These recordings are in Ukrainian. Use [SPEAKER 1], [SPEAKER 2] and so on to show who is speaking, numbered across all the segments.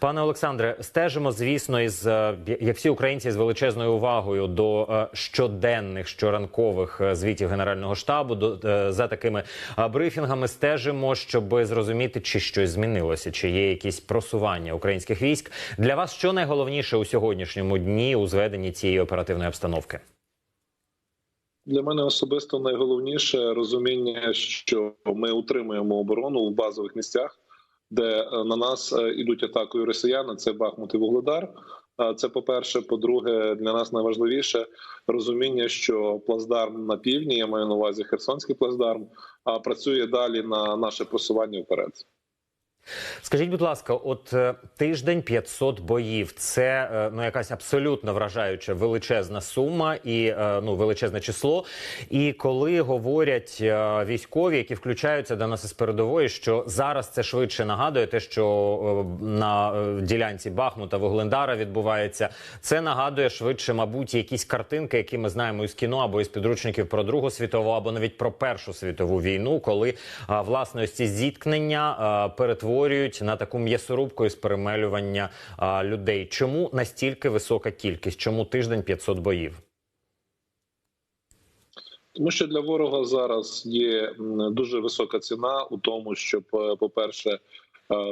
[SPEAKER 1] Пане Олександре, стежимо, звісно, із е, як всі українці з величезною увагою до е, щоденних щоранкових е, звітів Генерального штабу. До за такими брифінгами стежимо, щоб зрозуміти, чи щось змінилося, чи є якісь просування українських військ. Для вас що найголовніше у сьогоднішньому дні у зведенні цієї оперативної обстановки?
[SPEAKER 2] Для мене особисто найголовніше розуміння, що ми утримуємо оборону в базових місцях, де е, на нас е, ідуть атакою росіяни. Це Бахмут і Вугледар. Е, Це по перше. По-друге, для нас найважливіше розуміння, що плацдарм на півдні, я маю на увазі Херсонський плацдарм, працює далі на наше просування вперед.
[SPEAKER 1] Скажіть, будь ласка, от е, тиждень 500 боїв це е, ну якась абсолютно вражаюча величезна сума і е, ну величезне число. І коли говорять військові, які включаються до нас із передової, що зараз це швидше нагадує те, що на ділянці Бахмута Вуглендара відбувається, це нагадує швидше, мабуть, якісь картинки, які ми знаємо із кіно або із підручників про Другу світову, або навіть про Першу світову війну, коли власне ось ці зіткнення е, перетворюють на таку м'ясорубку із перемелювання а, людей. Чому настільки висока кількість? Чому тиждень 500 боїв?
[SPEAKER 2] Тому що для ворога зараз є дуже висока ціна у тому, щоб, е, по-перше, е,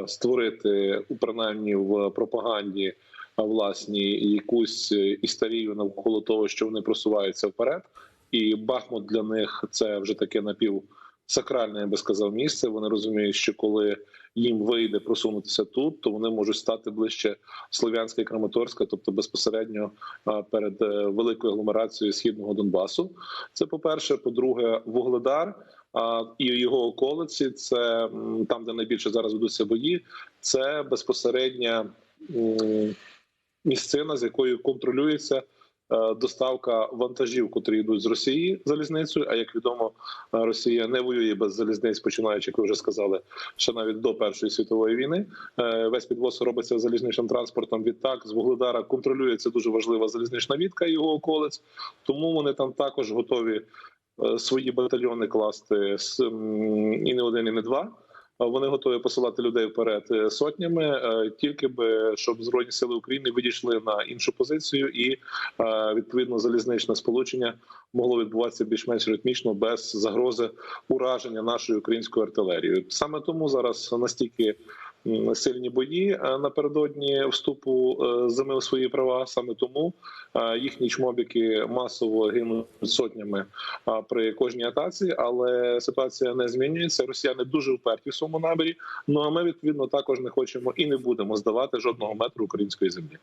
[SPEAKER 2] створити принаймні в пропаганді власні якусь е, історію навколо того, що вони просуваються вперед, і Бахмут для них це вже таке напів. Сакральне, я би сказав, місце. Вони розуміють, що коли їм вийде просунутися тут, то вони можуть стати ближче Слов'янська і Краматорська, тобто безпосередньо перед е, великою агломерацією східного Донбасу. Це по перше. По-друге, Вугледар а, і його околиці. Це там, де найбільше зараз ведуться бої. Це безпосередня місцина, з якою контролюється. Е, Доставка вантажів, котрі йдуть з Росії залізницею. А як відомо, е, Росія не воює без залізниць, починаючи, як ви вже сказали, ще навіть до Першої світової війни. Е, Весь підвоз робиться залізничним транспортом. Відтак з Вугледара контролюється дуже важлива залізнична відка його околиць. Тому вони там також готові свої батальйони класти і не один, і не два. Вони готові посилати людей вперед е, сотнями, е, тільки би щоб збройні сили України відійшли на іншу позицію, і е, відповідно залізничне сполучення могло відбуватися більш-менш ритмічно без загрози ураження нашою українською артилерією. Саме тому зараз настільки сильні бої е, напередодні вступу е, зими в свої права. Саме тому е, їхні чмобіки масово гинуть сотнями при кожній атаці, але ситуація не змінюється. Росіяни дуже вперті в своєму набірі. Ну а ми відповідно також не хочемо і не будемо здавати жодного метру української землі.